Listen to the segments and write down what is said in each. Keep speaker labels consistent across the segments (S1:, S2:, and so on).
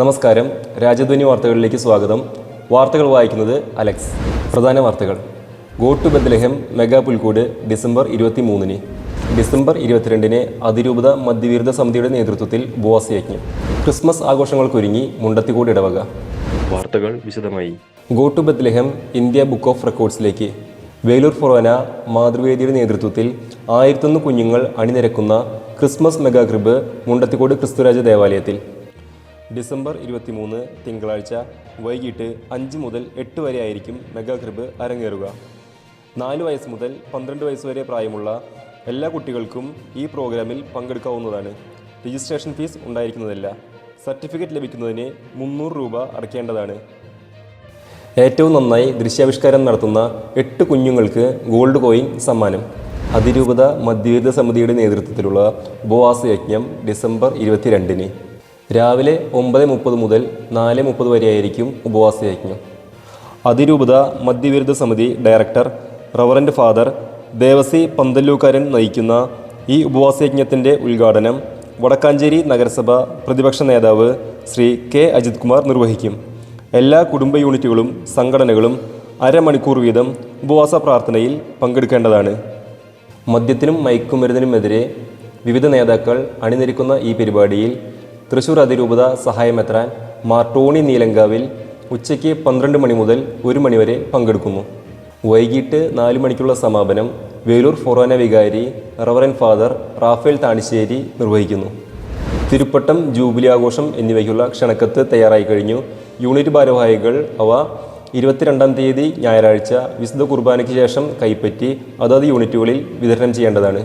S1: നമസ്കാരം. രാജധ്വനി വാർത്തകളിലേക്ക് സ്വാഗതം. വാർത്തകൾ വായിക്കുന്നത് അലക്സ്. പ്രധാന വാർത്തകൾ. ഗോ ടു ബദ്ലഹം മെഗാ പുൽക്കൂട് ഡിസംബർ ഇരുപത്തി മൂന്നിന് ഡിസംബർ ഇരുപത്തിരണ്ടിന് അതിരൂപത മധ്യവിരുദ്ധ സമിതിയുടെ നേതൃത്വത്തിൽ ഉപവാസയജ്ഞം. ക്രിസ്മസ് ആഘോഷങ്ങൾക്കൊരുങ്ങി മുണ്ടത്തിക്കോട് ഇടവക.
S2: വാർത്തകൾ വിശദമായി.
S1: Go to Bethlehem India book of റെക്കോർഡ്സിലേക്ക്. Velur ഫൊറോന മാതൃവേദിയുടെ നേതൃത്വത്തിൽ ആയിരത്തൊന്ന് കുഞ്ഞുങ്ങൾ അണിനിരക്കുന്ന ക്രിസ്മസ് മെഗാ ക്രിബ് മുണ്ടത്തിക്കോട് ക്രിസ്തുരാജ ദേവാലയത്തിൽ. ഡിസംബർ ഇരുപത്തിമൂന്ന് തിങ്കളാഴ്ച വൈകിട്ട് അഞ്ച് മുതൽ എട്ട് വരെ ആയിരിക്കും മെഗാക്രിബ് അരങ്ങേറുക. നാല് വയസ്സ് മുതൽ പന്ത്രണ്ട് വയസ്സ് വരെ പ്രായമുള്ള എല്ലാ കുട്ടികൾക്കും ഈ പ്രോഗ്രാമിൽ പങ്കെടുക്കാവുന്നതാണ്. രജിസ്ട്രേഷൻ ഫീസ് ഉണ്ടായിരിക്കുന്നതല്ല. സർട്ടിഫിക്കറ്റ് ലഭിക്കുന്നതിന് മുന്നൂറ് രൂപ അടയ്ക്കേണ്ടതാണ്. ഏറ്റവും നന്നായി ദൃശ്യാവിഷ്കാരം നടത്തുന്ന എട്ട് കുഞ്ഞുങ്ങൾക്ക് ഗോൾഡ് കോയിൻ സമ്മാനം. അതിരൂപത മധ്യവിരുദ്ധ സമിതിയുടെ നേതൃത്വത്തിലുള്ള ഉപവാസ യജ്ഞം ഡിസംബർ ഇരുപത്തിരണ്ടിന്. രാവിലെ ഒമ്പത് മുപ്പത് മുതൽ നാല് മുപ്പത് വരെയായിരിക്കും ഉപവാസ യജ്ഞം. അതിരൂപത മദ്യവിരുദ്ധ സമിതി director reverend father Devasy Panthallookkaran നയിക്കുന്ന ഈ ഉപവാസയജ്ഞത്തിന്റെ ഉദ്ഘാടനം വടക്കാഞ്ചേരി നഗരസഭ പ്രതിപക്ഷ നേതാവ് ശ്രീ കെ അജിത് കുമാർ നിർവഹിക്കും. എല്ലാ കുടുംബ യൂണിറ്റുകളും സംഘടനകളും അരമണിക്കൂർ വീതം ഉപവാസ പ്രാർത്ഥനയിൽ പങ്കെടുക്കേണ്ടതാണ്. മദ്യത്തിനും മയക്കുമരുന്നിനുമെതിരെ വിവിധ നേതാക്കൾ അണിനിരക്കുന്ന ഈ പരിപാടിയിൽ തൃശൂർ അതിരൂപത സഹായമെത്രാൻ മാർ ടോണി നീലങ്കാവിൽ ഉച്ചയ്ക്ക് പന്ത്രണ്ട് മണി മുതൽ ഒരു മണിവരെ പങ്കെടുക്കുന്നു. വൈകിട്ട് നാല് മണിക്കുള്ള സമാപനം വേലൂർ ഫൊറോന വികാരി റവറൻ ഫാദർ റാഫേൽ താണിശ്ശേരി നിർവഹിക്കുന്നു. തിരുപ്പട്ടം ജൂബിലി ആഘോഷം എന്നിവയ്ക്കുള്ള ക്ഷണക്കത്ത് തയ്യാറായി കഴിഞ്ഞു. യൂണിറ്റ് ഭാരവാഹികൾ അവ ഇരുപത്തിരണ്ടാം തീയതി ഞായറാഴ്ച വിശുദ്ധ കുർബാനയ്ക്ക് ശേഷം കൈപ്പറ്റി അതത് യൂണിറ്റുകളിൽ വിതരണം ചെയ്യേണ്ടതാണ്.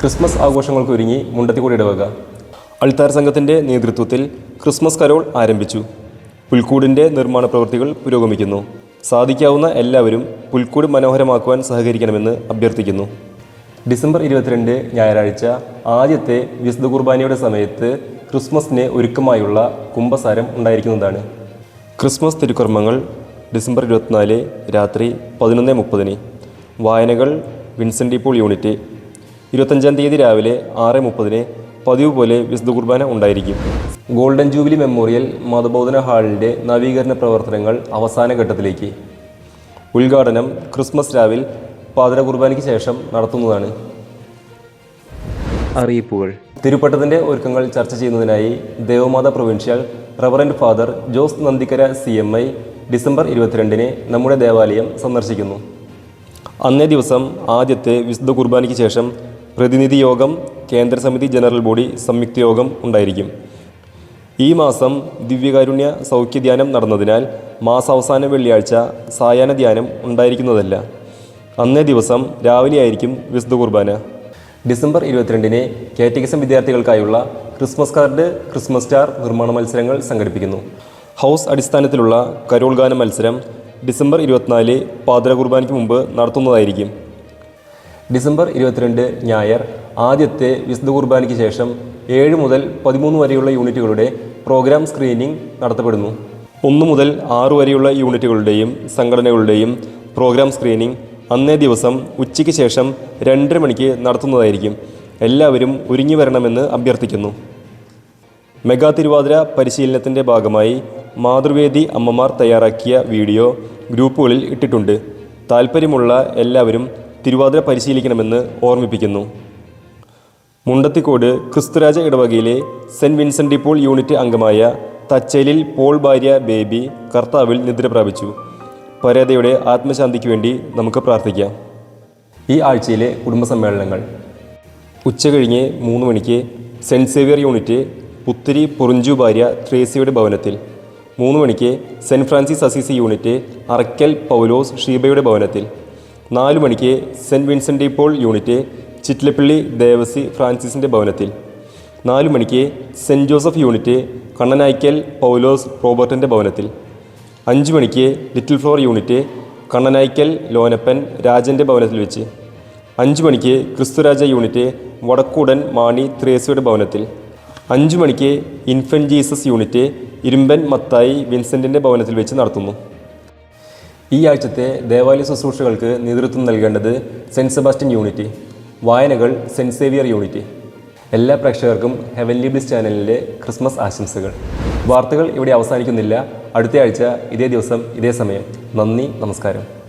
S1: ക്രിസ്മസ് ആഘോഷങ്ങൾക്കൊരുങ്ങി മുണ്ടത്തിക്കൂടി ഇടവക. അൾത്താർ സംഘത്തിന്റെ നേതൃത്വത്തിൽ ക്രിസ്മസ് കരോൾ ആരംഭിച്ചു. പുൽക്കൂടിന്റെ നിർമ്മാണ പ്രവൃത്തികൾ പുരോഗമിക്കുന്നു. സാധിക്കാവുന്ന എല്ലാവരും പുൽക്കൂട് മനോഹരമാക്കുവാൻ സഹകരിക്കണമെന്ന് അഭ്യർത്ഥിക്കുന്നു. ഡിസംബർ ഇരുപത്തിരണ്ട് ഞായറാഴ്ച ആദ്യത്തെ വിശുദ്ധ കുർബാനയുടെ സമയത്ത് ക്രിസ്മസിന് ഒരുക്കമായുള്ള കുംഭസാരം ഉണ്ടായിരിക്കുന്നതാണ്. ക്രിസ്മസ് തിരുക്കർമ്മങ്ങൾ ഡിസംബർ ഇരുപത്തിനാല് രാത്രി പതിനൊന്ന് മുപ്പതിന്. വായനകൾ വിൻസെന്റ് പോൾ യൂണിറ്റ്. ഇരുപത്തഞ്ചാം തീയതി രാവിലെ ആറ് മുപ്പതിന് പതിവ് പോലെ വിശുദ്ധ കുർബാന ഉണ്ടായിരിക്കും. ഗോൾഡൻ ജൂബിലി മെമ്മോറിയൽ മതബോധന ഹാളിന്റെ നവീകരണ പ്രവർത്തനങ്ങൾ അവസാന ഘട്ടത്തിലേക്ക്. ഉദ്ഘാടനം ക്രിസ്മസ് രാവിൽ പാതിര കുർബാനയ്ക്ക് ശേഷം നടത്തുന്നതാണ്.
S2: അറിയിപ്പുകൾ.
S1: തിരുപ്പട്ടത്തിന്റെ ഒരുക്കങ്ങൾ ചർച്ച ചെയ്യുന്നതിനായി Devamatha provincial reverend father Jose Nandikkara C M I December ഇരുപത്തിരണ്ടിന് നമ്മുടെ ദേവാലയം സന്ദർശിക്കുന്നു. അന്നേ ദിവസം ആദ്യത്തെ വിശുദ്ധ കുർബാനയ്ക്ക് ശേഷം പ്രതിനിധി യോഗം കേന്ദ്ര സമിതി ജനറൽ ബോഡി സംയുക്ത യോഗം ഉണ്ടായിരിക്കും. ഈ മാസം ദിവ്യകാരുണ്യ സൗഖ്യധ്യാനം നടന്നതിനാൽ മാസാവസാന വെള്ളിയാഴ്ച സായാഹ്ന ധ്യാനം ഉണ്ടായിരിക്കുന്നതല്ല. അന്നേ ദിവസം രാവിലെയായിരിക്കും വിശുദ്ധ കുർബാന. ഡിസംബർ ഇരുപത്തിരണ്ടിന് കാറ്റഗിസം വിദ്യാർത്ഥികൾക്കായുള്ള ക്രിസ്മസ് കാർഡ് ക്രിസ്മസ് സ്റ്റാർ നിർമ്മാണ മത്സരങ്ങൾ സംഘടിപ്പിക്കുന്നു. ഹൗസ് അടിസ്ഥാനത്തിലുള്ള കരോൾ ഗാന മത്സരം ഡിസംബർ ഇരുപത്തിനാല് പാതിര കുർബാനയ്ക്ക് മുമ്പ് നടത്തുന്നതായിരിക്കും. ഡിസംബർ ഇരുപത്തിരണ്ട് ഞായർ ആദ്യത്തെ വിശുദ്ധ കുർബാനയ്ക്ക് ശേഷം ഏഴ് മുതൽ പതിമൂന്ന് വരെയുള്ള യൂണിറ്റുകളുടെ പ്രോഗ്രാം സ്ക്രീനിംഗ് നടത്തപ്പെടുന്നു. ഒന്ന് മുതൽ ആറ് വരെയുള്ള യൂണിറ്റുകളുടെയും സംഘടനകളുടെയും പ്രോഗ്രാം സ്ക്രീനിംഗ് അന്നേ ദിവസം ഉച്ചയ്ക്ക് ശേഷം രണ്ടര മണിക്ക് നടത്തുന്നതായിരിക്കും. എല്ലാവരും ഒരുങ്ങി വരണമെന്ന് അഭ്യർത്ഥിക്കുന്നു. മെഗാ തിരുവാതിര പരിശീലനത്തിന്റെ ഭാഗമായി മാതൃവേദി അമ്മമാർ തയ്യാറാക്കിയ വീഡിയോ ഗ്രൂപ്പുകളിൽ ഇട്ടിട്ടുണ്ട്. താൽപ്പര്യമുള്ള എല്ലാവരും തിരുവാതിര പരിശീലിക്കണമെന്ന് ഓർമ്മിപ്പിക്കുന്നു. മുണ്ടത്തിക്കോട് ക്രിസ്തുരാജ ഇടവകയിലെ സെന്റ് വിൻസെന്റ് പോൾ യൂണിറ്റ് അംഗമായ തച്ചേലിൽ പോൾ ഭാര്യ ബേബി കർത്താവിൽ നിദ്ര പ്രാപിച്ചു. പരേതയുടെ ആത്മശാന്തിക്ക് വേണ്ടി നമുക്ക് പ്രാർത്ഥിക്കാം. ഈ ആഴ്ചയിലെ കുടുംബസമ്മേളനങ്ങൾ ഉച്ചകഴിഞ്ഞ് മൂന്ന് മണിക്ക് Saint Xavier unit Puthiri Porinju ഭാര്യ ത്രേസിയുടെ ഭവനത്തിൽ മൂന്ന് മണിക്ക് saint Francis Assisi unit Arakkal Paulose ഷീബയുടെ ഭവനത്തിൽ നാല് മണിക്ക് saint Vincent Paul unit Chittilappilly Devasy ഫ്രാൻസിസിന്റെ ഭവനത്തിൽ. നാലു മണിക്ക് saint Joseph unit Kannanaikkal Paulose റോബർട്ടിന്റെ ഭവനത്തിൽ. അഞ്ചു മണിക്ക് little flower unit Kannanaikkal Lonappan രാജന്റെ ഭവനത്തിൽ വെച്ച്. അഞ്ചു മണിക്ക് ക്രിസ്തുരാജ യൂണിറ്റ് വടക്കൂടൻ മാണി ത്രേസ്യയുടെ ഭവനത്തിൽ. അഞ്ചു മണിക്ക് Infant Jesus unit Irumban Mathai വിൻസെന്റിന്റെ ഭവനത്തിൽ വെച്ച് നടത്തുന്നു. ഈ ആഴ്ചത്തെ ദേവാലയ ശുശ്രൂഷകൾക്ക് നേതൃത്വം നൽകേണ്ടത് സെന്റ് സെബാസ്റ്റ്യൻ യൂണിറ്റ്. വായനകൾ സെന്റ് സേവിയർ യൂണിറ്റി. എല്ലാ പ്രേക്ഷകർക്കും ഹെവൻലി ബ്ലിസ് ചാനലിന്റെ ക്രിസ്മസ് ആശംസകൾ. വാർത്തകൾ ഇവിടെ അവസാനിക്കുന്നില്ല. അടുത്തയാഴ്ച ഇതേ ദിവസം ഇതേ സമയം. നന്ദി നമസ്കാരം.